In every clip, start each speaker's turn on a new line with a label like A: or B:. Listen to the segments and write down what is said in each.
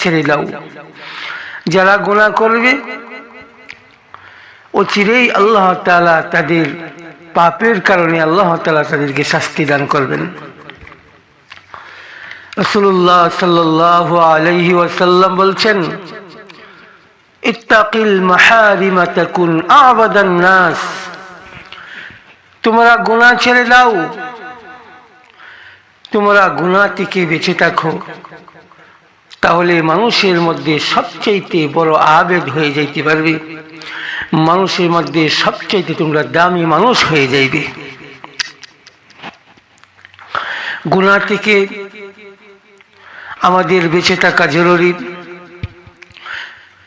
A: ছেড়ে দাও। যারা গুণা করবে, ও চিরেই আল্লাহ তালা তাদের পাপের কারণে আল্লাহ তালা তাদেরকে শাস্তি দান করবেন। বলছেন তোমরা গুণা ছেড়ে দাও। তোমরা গুণা থেকে বেঁচে থাকো। তাহলে মানুষের মধ্যে সবচাইতে বড় আবেদ হয়ে যাইতে পারবে। মানুষের মধ্যে সবচাইতে তোমরা দামি মানুষ হয়ে যাইবে। গুণা থেকে আমাদের বেঁচে থাকা জরুরি।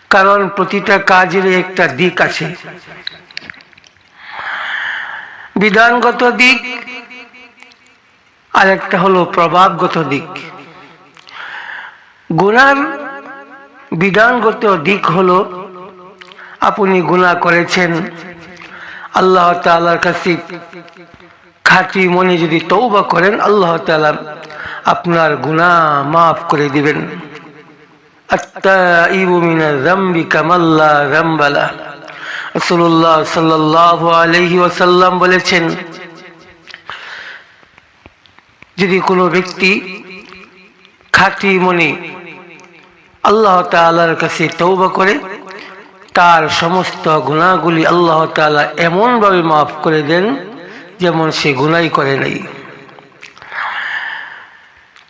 A: কারণ প্রতিটা কাজের একটা দিক আছে। বিধানগত দিক আর একটা হলো প্রভাবগত দিক। গুনার বিধানগত দিক হলো, আপনি গুণা করেছেন। আল্লাহ তালার কাছে খাঁটি মনে যদি তৌবা করেন, আল্লাহ তালা আপনার গুণা মাফ করে দিবেন। বলেছেন, যদি কোনো ব্যক্তি খাঁটি মনে আল্লাহ তালার কাছে তৌবা করে, তার সমস্ত গুণাগুলি আল্লাহ তালা এমনভাবে মাফ করে দেন যেমন সে গুণাই করে নাই।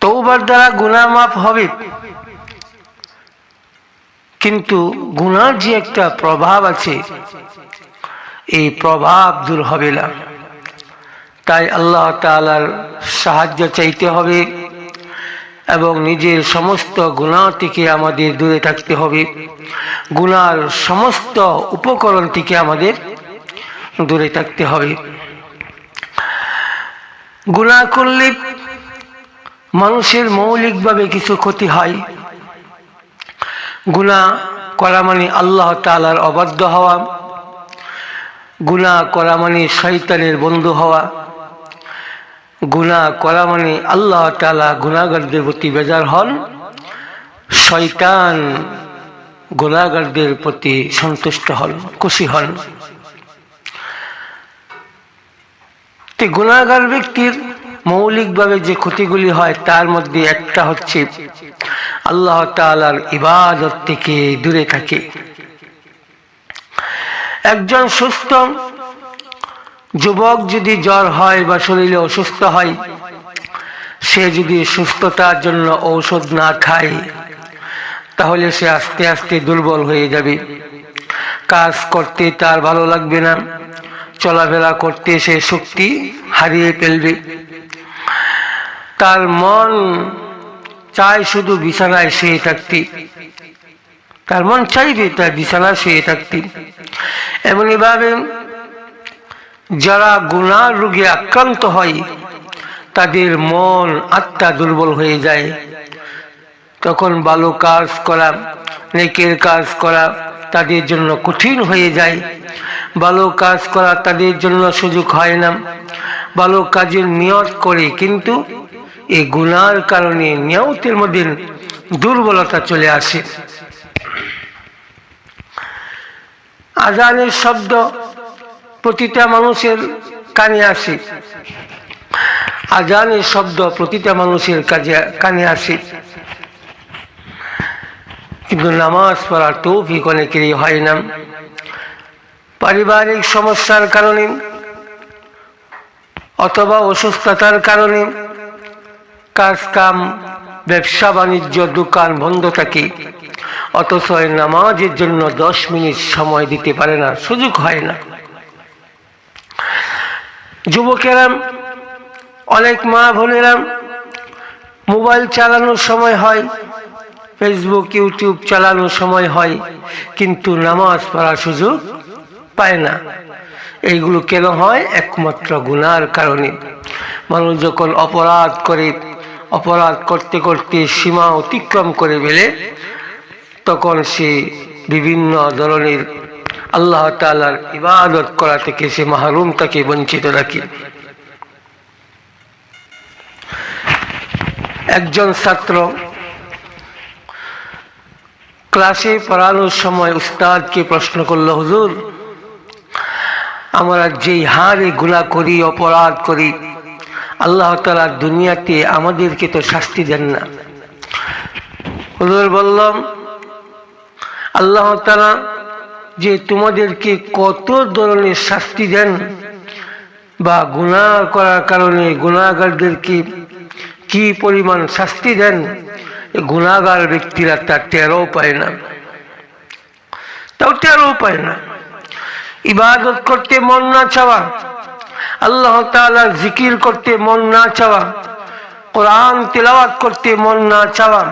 A: তৌবার দ্বারা গুণা মাফ হবে। কিন্তু গুনার যে একটা প্রভাব আছে, এই প্রভাব দূর হবে না। তাই আল্লাহ তালার সাহায্য চাইতে হবে। এবং নিজের সমস্ত গুণা থেকে আমাদের দূরে থাকতে হবে। গুণার সমস্ত উপকরণ থেকে আমাদের দূরে থাকতে হবে। গুণা করলে মানুষের মৌলিকভাবে কিছু ক্ষতি হয়। গুণা করা মানে আল্লাহ তালার অবাধ্য হওয়া। গুণা করা মানে শৈতানের বন্ধু হওয়া। গুণা করা মানে আল্লাহ তালা গুণাগারদের প্রতি বেজার হন। শয়তান গুণাগারদের প্রতি সন্তুষ্ট হন, খুশি হন। গুণাগার ব্যক্তির মৌলিকভাবে যে ক্ষতিগুলি হয়, তার মধ্যে একটা হচ্ছে আল্লাহ তালার ইবাদত থেকে দূরে থাকে। একজন সুস্থ যুবক যদি জ্বর হয় বা শরীরে অসুস্থ হয়, সে যদি সুস্থতার জন্য ঔষধ না খায়, তাহলে সে আস্তে আস্তে দুর্বল হয়ে যাবে। কাজ করতে তার ভালো লাগবে না, চলাফেরা করতে সে শক্তি হারিয়ে ফেলবে। তার মন চায় শুধু বিছানায় শুয়ে থাকতে। তার মন চাইবে তার বিছানায় শুয়ে থাকতে। এমনইভাবে যারা গুণার রোগে আক্রান্ত হয়, তাদের মন, আত্মা দুর্বল হয়ে যায়। তখন ভালো কাজ করা, নেকের কাজ করা তাদের জন্য কঠিন হয়ে যায়। ভালো কাজ করা তাদের জন্য সুযোগ হয় না। ভালো কাজের নিয়ত করে কিন্তু এই গুণার কারণে নিয়তের মধ্যে দুর্বলতা চলে আসে। আজানের শব্দ প্রতিটা মানুষের কানে আসে। আজানের শব্দ প্রতিটা মানুষের কাজে, কানে আসে। কিন্তু নামাজ পড়ার তৌফিক অনেকেরই হয় না। পারিবারিক সমস্যার কারণে অথবা অসুস্থতার কারণে কাজ কাম ব্যবসা, বাণিজ্য, দোকান বন্ধ থাকে। অথচ নামাজের জন্য দশ মিনিট সময় দিতে পারে না, সুযোগ হয় না। যুবকেরা অনেক মা বোনেরা মোবাইল চালানোর সময় হয়, ফেসবুক, ইউটিউব চালানোর সময় হয়, কিন্তু নামাজ পড়ার সুযোগ পায় না। এইগুলো কেন হয়? একমাত্র গুনার কারণে। মানুষ যখন অপরাধ করে, অপরাধ করতে করতে সীমা অতিক্রম করে ফেলে, তখন সে বিভিন্ন ধরনের আল্লাহ তালার ইবাদত করা থেকে সে মাহরুম তাকে বঞ্চিত রাখি। একজন ছাত্র ক্লাসে পড়ানোর সময় উস্তাদকে প্রশ্ন করল, হুজুর, আমরা যেই হারে গুণা করি, অপরাধ করি, আল্লাহ তালা দুনিয়াতে আমাদেরকে তো শাস্তি দেন না। হুজুর বললাম আল্লাহ তালা যে তোমাদেরকে কত ধরনের শাস্তি দেন বা গুণা করার কারণে গুণাগারদেরকে কি পরিমাণ শাস্তি দেন গুণাগার ব্যক্তিরা তার টেরও পায় না। তাও টেরও পায় না। ইবাদত করতে মন না চাওয়া, আল্লাহ তালা জিকির করতে মন না চাওয়া, কোরআন তেলাওয়াত করতে মন না চাওয়া,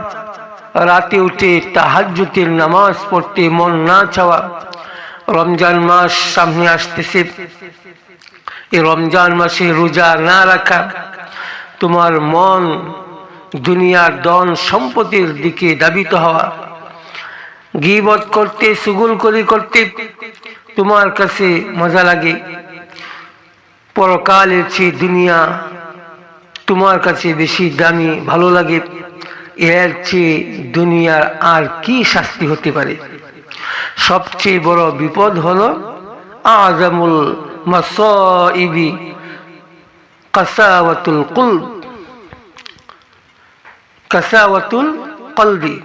A: রাতে উঠে তাহাজ্জুতের নামাজ পড়তে মন না চাওয়া রমজান মাস সামনে আসতেছে। এই রমজান মাসে রোজা না রাখা, তোমার মন, দুনিয়ার দন সম্পত্তির দিকে দাবিত হওয়া, গিবত করতে সুগুল করি করতে তোমার কাছে মজা লাগে। পরকালের চেয়ে দুনিয়া তোমার কাছে বেশি দামি, ভালো লাগে। এর চেয়ে দুনিয়ার আর কি শাস্তি হতে পারে? সবচেয়ে বড় বিপদ হল আজমুল কলবি।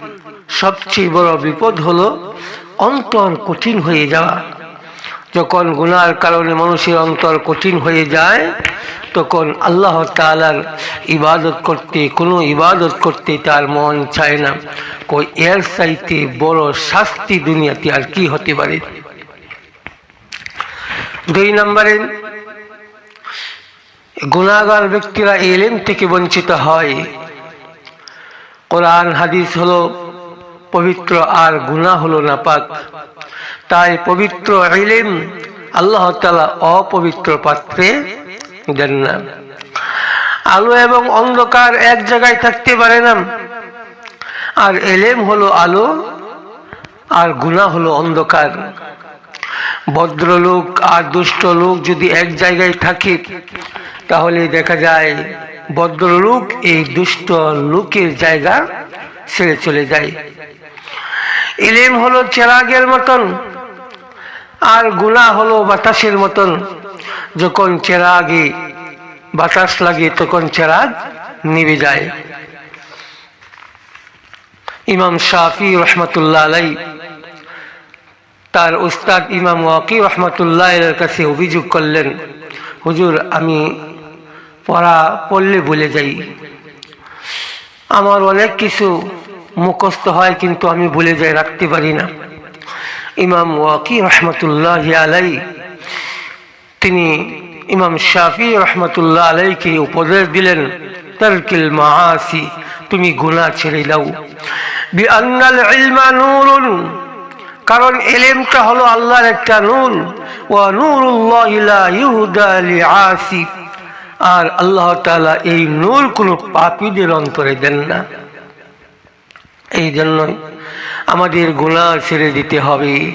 A: সবচেয়ে বড় বিপদ হলো অন্তর কঠিন হয়ে যাওয়া। যখন গুনার কারণে মানুষের অন্তর কঠিন হয়ে যায়, তখন আল্লাহ তালার ইবাদত করতে, কোনো ইবাদত করতে তার মন চায় না। কই, এর চাইতে বড় শাস্তি দুনিয়াতে আর কি হতে পারে? দুই নম্বরে গুণাগার ব্যক্তিরা এলেম থেকে বঞ্চিত হয়। কোরআন, হাদিস হলো পবিত্র আর গুণা হলো নাপাক। তাই পবিত্র ইলেম আল্লাহ তালা অপবিত্র পাত্রে দেন না। আলো এবং অন্ধকার এক জায়গায় থাকতে পারে না। আর এলেম হলো আলো, আর গুণা হলো অন্ধকার। ভদ্রলোক আর দুষ্ট লোক যদি এক জায়গায় থাকে, তাহলে দেখা যায় ভদ্রলোক এই দুষ্ট লোকের জায়গা ছেড়ে চলে যায়। ইলেম হলো চেরাগের মতন আর গুণা হলো বাতাসের মতন। যখন চেরাগে বাতাস লাগে, তখন চেরাগ নিবে যায়। ইমাম শাফি রহমতুল্লাহ আলাই তার উস্তাদ ইমাম ওয়াকি রহমতুল্লাহ এর কাছে অভিযোগ করলেন, হুজুর, আমি পড়া পড়লে ভুলে যাই। আমার অনেক কিছু মুখস্থ হয়, কিন্তু আমি ভুলে যাই, রাখতে পারি না। ইমাম ওয়াকি রহমতুল্লাহ আলাই তিনি ইমাম শাফি রহমতুল্লাহ আলাইকে উপদেশ দিলেন, তারকিল মাহাসি তুমি গুণা ছেড়ে দাও। বি আন্নাল ইলমা নূরুন, কারণ এলেমটা হলো আল্লাহর একটা নূর। ওয়া নূরুল্লাহ ইলা ইউদা লিআসি, আর আল্লাহ তাআলা এই নূর কোনো পাপীদের অন্তরে দেন না। এই জন্যই আমাদের গুণা ছেড়ে দিতে হবে।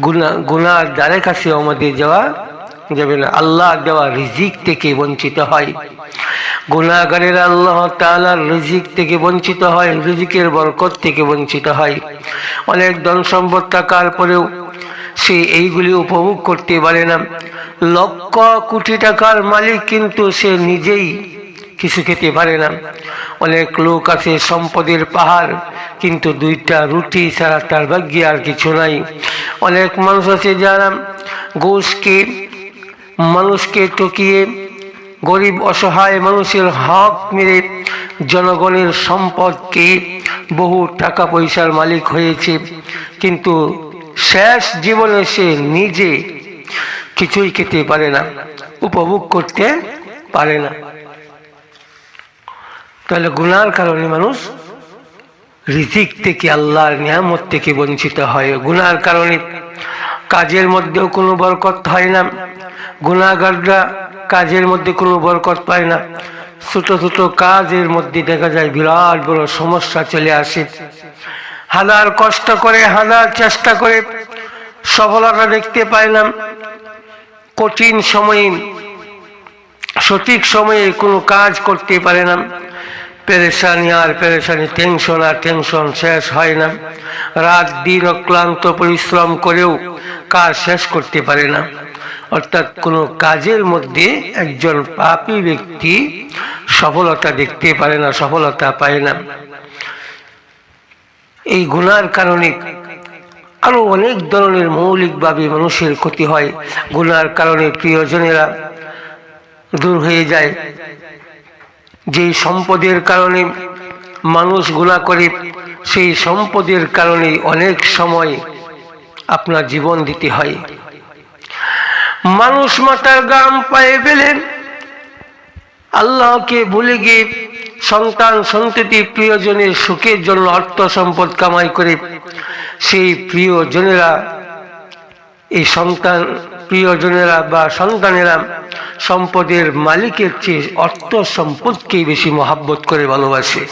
A: গুণা গুনার দ্বারের কাছে আমাদের যাওয়া যাবে না। আল্লাহ দেওয়া রিজিক থেকে বঞ্চিত হয়। গুণাগারের আল্লাহ তালার রিজিক থেকে বঞ্চিত হয়, রিজিকের বরকত থেকে বঞ্চিত হয়। অনেক ধন সম্পদ থাকার পরেও সে এইগুলি উপভোগ করতে পারে না। লক্ষ কোটি টাকার মালিক কিন্তু সে নিজেই কিছু খেতে পারে না। অনেক লোক আছে, সম্পদের পাহাড়, কিন্তু দুইটা রুটি ছাড়া তার ভাগ্যে আর কিছু নাই। অনেক মানুষ আছে যারা ঘুষকে মানুষকে টকিয়ে গরিব, অসহায় মানুষের হক মেরে জনগণের সম্পদকে বহু টাকা পয়সার মালিক হয়েছে। কিন্তু শেষ জীবনে সে নিজে কিছুই খেতে পারে না, উপভোগ করতে পারে না। তাহলে গুনার কারণে মানুষ রিজিক থেকে আল্লাহর নিয়ামত থেকে বঞ্চিত হয়। গুনার কারণে কাজের মধ্যেও কোনো বরকত হয় না। গুণাগাররা কাজের মধ্যে কোনো বরকত পায় না। ছোট ছোট কাজের মধ্যে দেখা যায় বিরাট বড় সমস্যা চলে আসে। হাজার কষ্ট করে, হাজার চেষ্টা করে সফলতা দেখতে পায় না। কঠিন সময়ে, সঠিক সময়ে কোনো কাজ করতে পারে না। পেরেশানি আর পেরেশানি টেনশন আর টেনশন শেষ হয় না। রাত দিন অক্লান্ত পরিশ্রম করেও কাজ শেষ করতে পারে না। অর্থাৎ কোনো কাজের মধ্যে একজন পাপী ব্যক্তি সফলতা দেখতে পারে না, সফলতা পায় না। এই গুণার কারণে আরও অনেক ধরনের মৌলিকভাবে মানুষের ক্ষতি হয়। গুনার কারণে প্রিয়জনেরা দূর হয়ে যায়। যেই সম্পদের কারণে মানুষ গুণা করে, সেই সম্পদের কারণে অনেক সময় আপনার জীবন দিতে হয়। মানুষ মাতার গাম পায়ে ফেলেন। আল্লাহকে ভুলে গিয়ে সন্তান, সন্ততি, প্রিয়জনের সুখের জন্য অর্থ সম্পদ কামাই করে, সেই প্রিয়জনেরা এই সন্তান প্রিয়জনেরা বা সন্তানেরা সম্পদের মালিকের চেয়ে অর্থ সম্পদকেই বেশি মহাব্বত করে ভালোবাসে।